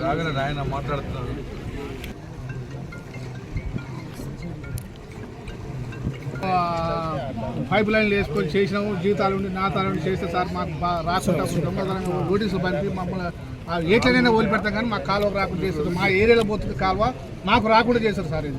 రాగల నాయన మాట్లాడుతున్నాడు పైప్ లైన్లు వేసుకొని చేసినాము జీతాలు ఉండి నా తాలు ఉండి చేస్తే సార్ మాకు రాకుండా దొంగతనంగా నోటీసులు పంపి మమ్మల్ని ఆ ఏట్లనైనా వదిలిపెడతాం కానీ మాకు కాలువ రాకుండా చేస్తారు. మా ఏరియాలో పోతుంది కాలువ మాకు రాకుండా చేస్తారు సార్ ఇది?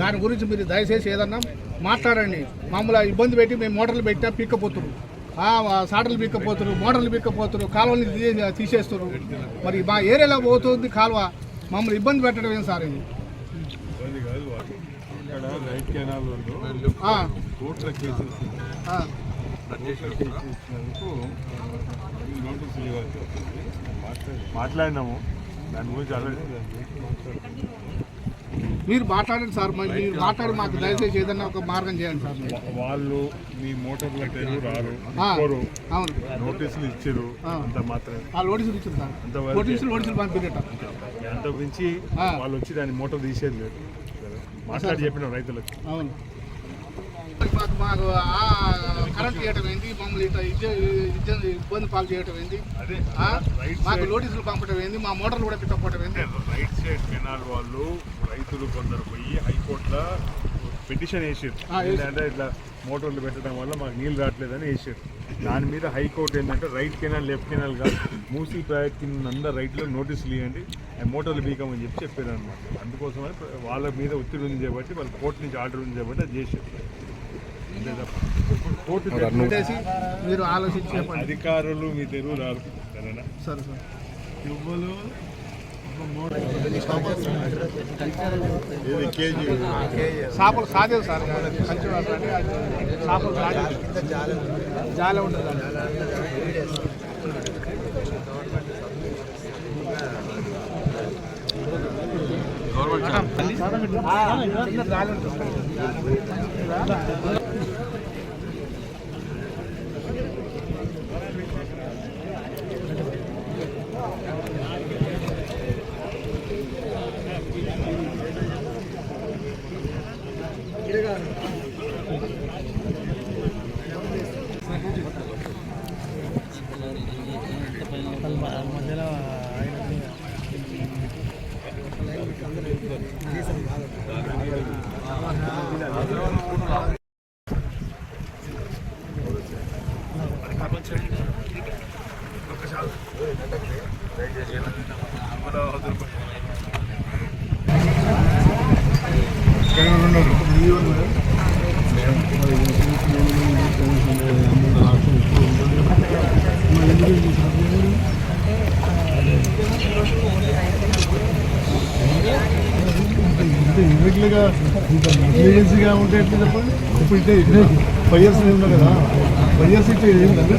దాని గురించి మీరు దయచేసి ఏదన్నా మాట్లాడండి. మమ్మల్ని ఇబ్బంది పెట్టి మేము మోటార్లు పెట్టినా పిక్కపోతున్నారు సాటలు పిక్కపోతున్నారు మోటార్లు పిక్కపోతున్నారు కాలువని తీసేస్తారు. మరి మా ఏరియాలో పోతుంది కాలువ మమ్మల్ని ఇబ్బంది పెట్టడం ఏం సార్ ఇది? మాట్లాడినాము. దాని గురించి ఆల్రెడీ మీరు మాట్లాడండి సార్ మరి మీరు మాట్లాడి మాకు దయచేసి ఏదన్నా ఒక మార్గం చేయండి సార్. వాళ్ళు మీ మోటార్ల పేరు రారు అవును. నోటీసులు ఇచ్చారు. అంత మాత్రమే. ఆ నోటీసులు ఇచ్చింది సార్. నోటీసులు నోటీసులు అంత మించి ఆ. వాళ్ళు వచ్చి దాన్ని మోటార్ తీసేది లేదు. మాట్లాడి చెప్పిన రైతులకు. అవును. మాకు మాకు ఆ కరెంట్ చేయటం ఏంటి మమ్మల్ని ఇబ్బంది పాలు చేయటం ఏంటి? రైట్ మాకు నోటీసులు పంపడం ఏంది? మా మోటార్లు కూడా పెట్టకపోవడం ఏంది? రైట్ సైడ్ కెనాల్ వాళ్ళు రైతులు కొందరు పోయి హైకోర్టులో పిటిషన్ వేసారు. ఏంటంటే ఇట్లా మోటార్లు పెట్టడం వల్ల మాకు నీళ్ళు రావట్లేదని వేసారు దాని మీద హైకోర్టు ఏంటంటే రైట్ కెనాల్ లెఫ్ట్ కెనాల్ కాదు మూసీ ప్రాజెక్ట్ కింద అందరు రైట్లో నోటీసులు ఇవ్వండి మోటార్లు బీకమని చెప్పి చెప్పారు అనమాట అందుకోసమని వాళ్ళ మీద ఒత్తిడి ఉంది కాబట్టి వాళ్ళు కోర్టు నుంచి ఆర్డర్ ఉంది కాబట్టి అది చేశారు. కోర్టు పెట్టేసి మీరు ఆలోచించి అధికారులు మీ తెలుగు రారు సరేనా సరే. సార్ నువ్వులు ఇది కేజీ? చేపలు సాదేది సార్ చేపలు జాలే జాలే ఉంటుంది. ఇర్రెగ్యులర్గా ఇంకా నెగ్లిజెన్సీగా ఉంటే ఎట్లా చెప్పండి ఇప్పుడు ఇట్లా ఫైవ్ ఇయర్స్ ఉన్నా కదా ఫైవ్ ఇయర్స్ ఇట్లా ఏం కదా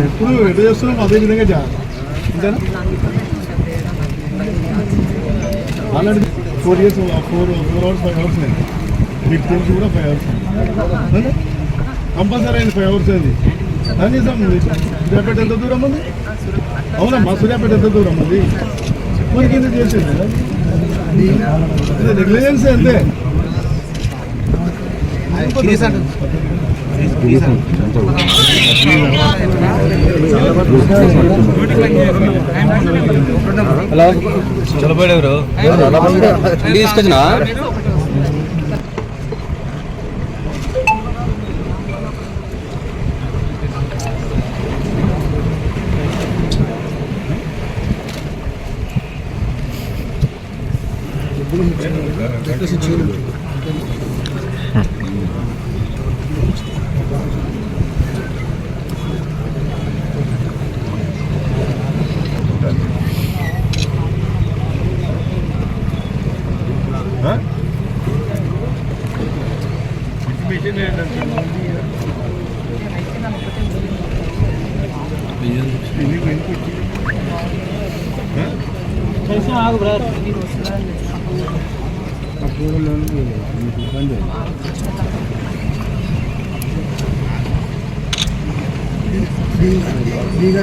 ఎప్పుడు ఎటు చేస్తున్నాం అదే విధంగా చేయాలి అంతేనా already four years four four hours five hours అయింది మీకు తెలిసి కూడా ఫైవ్ అవర్స్ కంపల్సరీ అయింది ఫైవ్ అవర్స్ అయింది కనీసం సూర్యాపేట ఎంత దూరం ఉంది అవునమ్మా సూర్యాపేట ఎంత దూరం ఉంది మరి కింద చేసేది నెగ్లిజెన్స్ అంతే తీసుకొచ్చినా 그래서 지금 Eso es algo, ¿verdad? 그거는 이건데. 네가 네가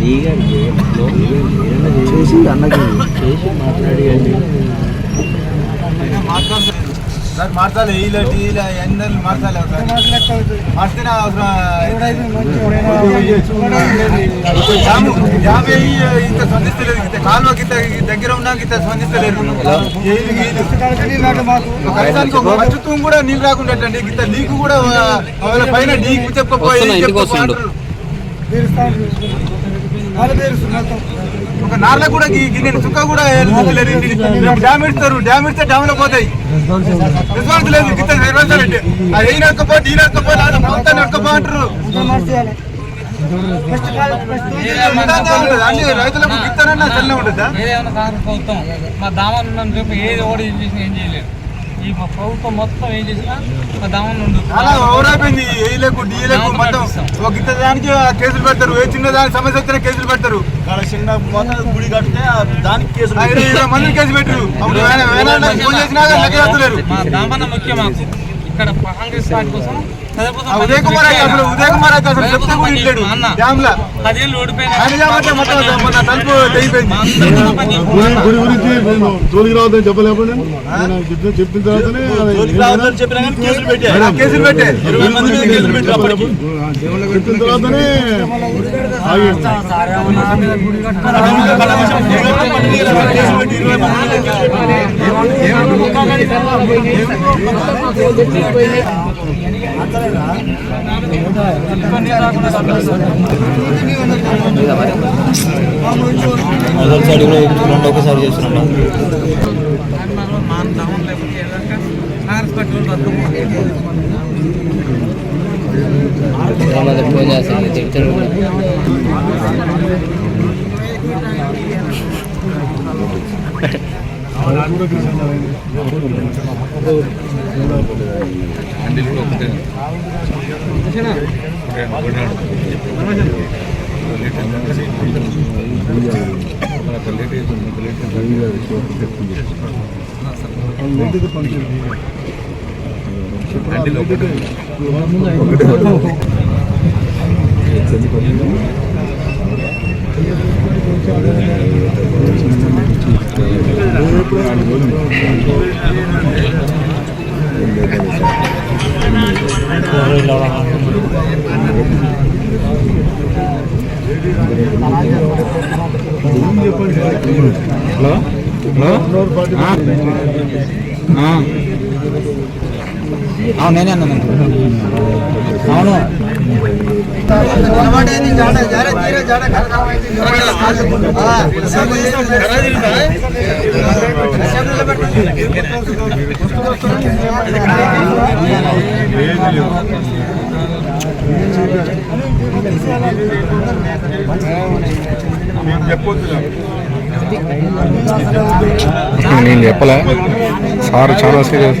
네가 이제 너 제시 안 나게 제시 마트리얼이 మార్చాలి సార్. మార్చితేనే అవసరం జాము జాము వేయి ఇంత స్పందిస్తలేదు. ఇంత కాలువకి ఇంత దగ్గర ఉన్నాక ఇంత స్పందిస్తలేదు. మచ్చుతూ కూడా నీళ్ళు రాకుండా ఇంత లీకు కూడా వాళ్ళ పైన లీకు చెప్పకపోయి. ఒక నార్ల కూడా గిన్నె చుక్క కూడా. డ్యామ్ ఇస్తారు డ్యామ్ ఇస్తే డ్యామ్లో పోతాయి రెస్పాన్స్ లేదు రెస్పాన్స్ అంటే అది ఏ నడకపో డీ నడకపో లేదా మొత్తం నడకపో అంటారు ఉంటుందా ఉండదా? అన్ని రైతులకు గిత్తనన్నా చల్లనే ఉంటుందా ప్రభుత్వం మా దామన్ ఉన్న రేపు ఏది ఓడి ఏం చేయలేదు ఈ మా ప్రభుత్వం మొత్తం ఏం చేసినా మా దామన్ ఉండు అలా ఓవర్ అయిపోయింది ఏలకు డీలకు మొత్తం ఒక గిత్త దానికి కేసులు పెడతారు. ఏ చిన్న దానికి సమస్య వచ్చినా కేసులు పెడతారు. చిన్న గుడి కడితే దానికి కేసు ఆ ఇరవై కేసు పెట్టరు అప్పుడు వేరే- ఫోన్ చేసినా లెక్క చేస్తలేరు. మా దామన్న ముఖ్యం ఇక్కడ కాంగ్రెస్ పార్టీ కోసం ఉదయ్ కుమార్ అయితే అసలు ఉదయ్ కుమార్ అయితే అసలు చెప్తే కూడా ఇట్లేడు మా అన్న. డ్యామ్ లా పదేళ్ళు ఓడిపోయినా ఆయన కాబట్టి మొత్తం మొన్న తలుపు తెగిపోయింది. మా అందరికీ పని గుడి గుడి గురించి నేను జోలికి రావద్దని చెప్పలేకపోయినా? చెప్పిన చెప్పిన తర్వాతనే ఆ కేసులు చెప్పిన తర్వాతనే. మొదటి సైడ్ కూడా రెండు ఒకసారి చేస్తున్నాం ఫోన్ చేస్తాను అది కూడా కృష్ణనారాయణ. ఏంటిది పంపిణీ? అవును నేనే అన్నాను అవును నేను చెప్పొద్దు నేను చెప్పలే. సార్ చాలా సీరియస్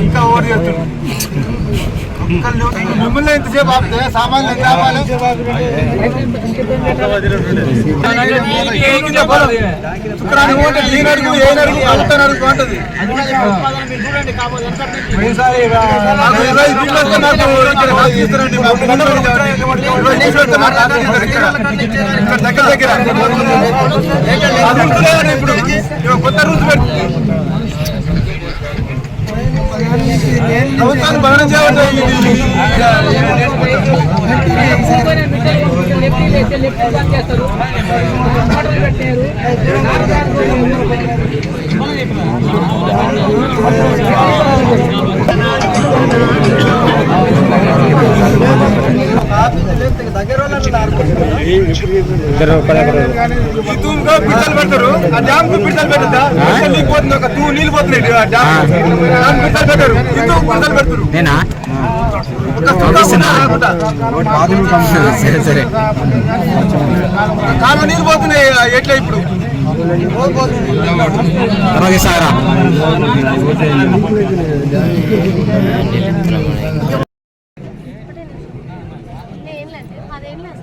ఇంకా ఓడి మిమ్మల్ని ఎంతసేపు ఆపితే? సామాన్లు ఎంత ఆపాలి? దగ్గర దగ్గర. ఇప్పుడు. కొత్త రూల్స్ పెట్టి ప్రభుత్వాన్ని భవనం ఈ తూముగా ఆ డ్యామ్కు పిట్టలు పెట్టద్దా నీకు పోతుంది ఒక తూ నీళ్ళు పోతున్నాయి ఆ డ్యామ్ పిట్టలు పిట్టలు పెడతారు నేనా? సరే సరే కాలువ నీళ్ళు పోతున్నాయి ఎట్లా ఇప్పుడు అలాగే సారా ఏంటంటే అదేం లేదు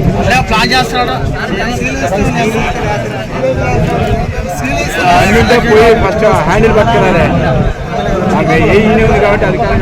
ప్లాన్ చేస్తున్నాడు అన్నింటే పోయి ఫస్ట్ హ్యాండిల్ పట్టుకున్నారే నాకు ఏ ఉంది కాబట్టి అధికారం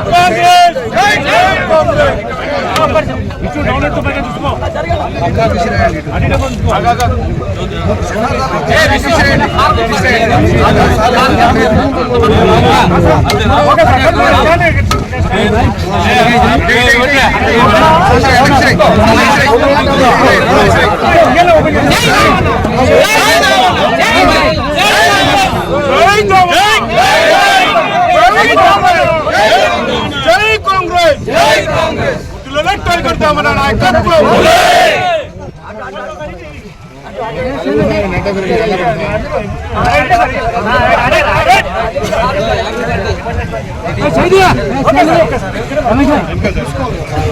జై కాంగ్రెస్ జై కాంగ్రెస్ మన నాయకత్వం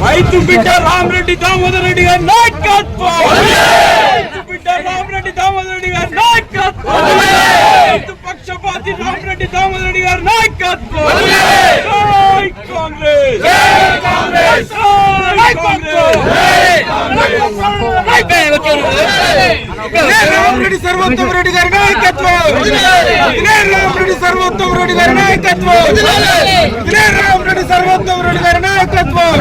రైతు బిడ్డ రామరెడ్డి దామోదర్ రెడ్డి గారి నాయకత్వం రైతు బిడ్డ రామరెడ్డి దామోదర్ రెడ్డి గారి నాయకత్వం పక్షపాతి రామరెడ్డి దామోదర్ రెడ్డి గారి నాయకత్వం. జై కాంగ్రెస్. జై కాంగ్రెస్ జై కాంగ్రెస్ రామరెడ్డి సర్వోత్తమ రెడ్డి గారి నాయకత్వం. రామరెడ్డి సర్వోత్తమ రెడ్డి గారి నాయకత్వం. రామరెడ్డి సర్వోత్తమ రెడ్డి గారి నాయకత్వం.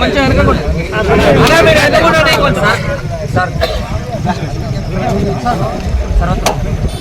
కొంచెం వెనక సార్ సార్.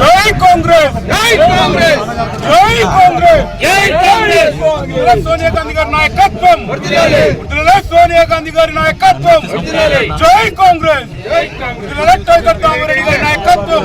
జై కాంగ్రెస్! జై కాంగ్రెస్! జై కాంగ్రెస్! జై కాంగ్రెస్! సోనియా గాంధీ గారి నాయకత్వం! సోనియా గాంధీ గారి నాయకత్వం! జై కాంగ్రెస్! టైగర్ గారి నాయకత్వం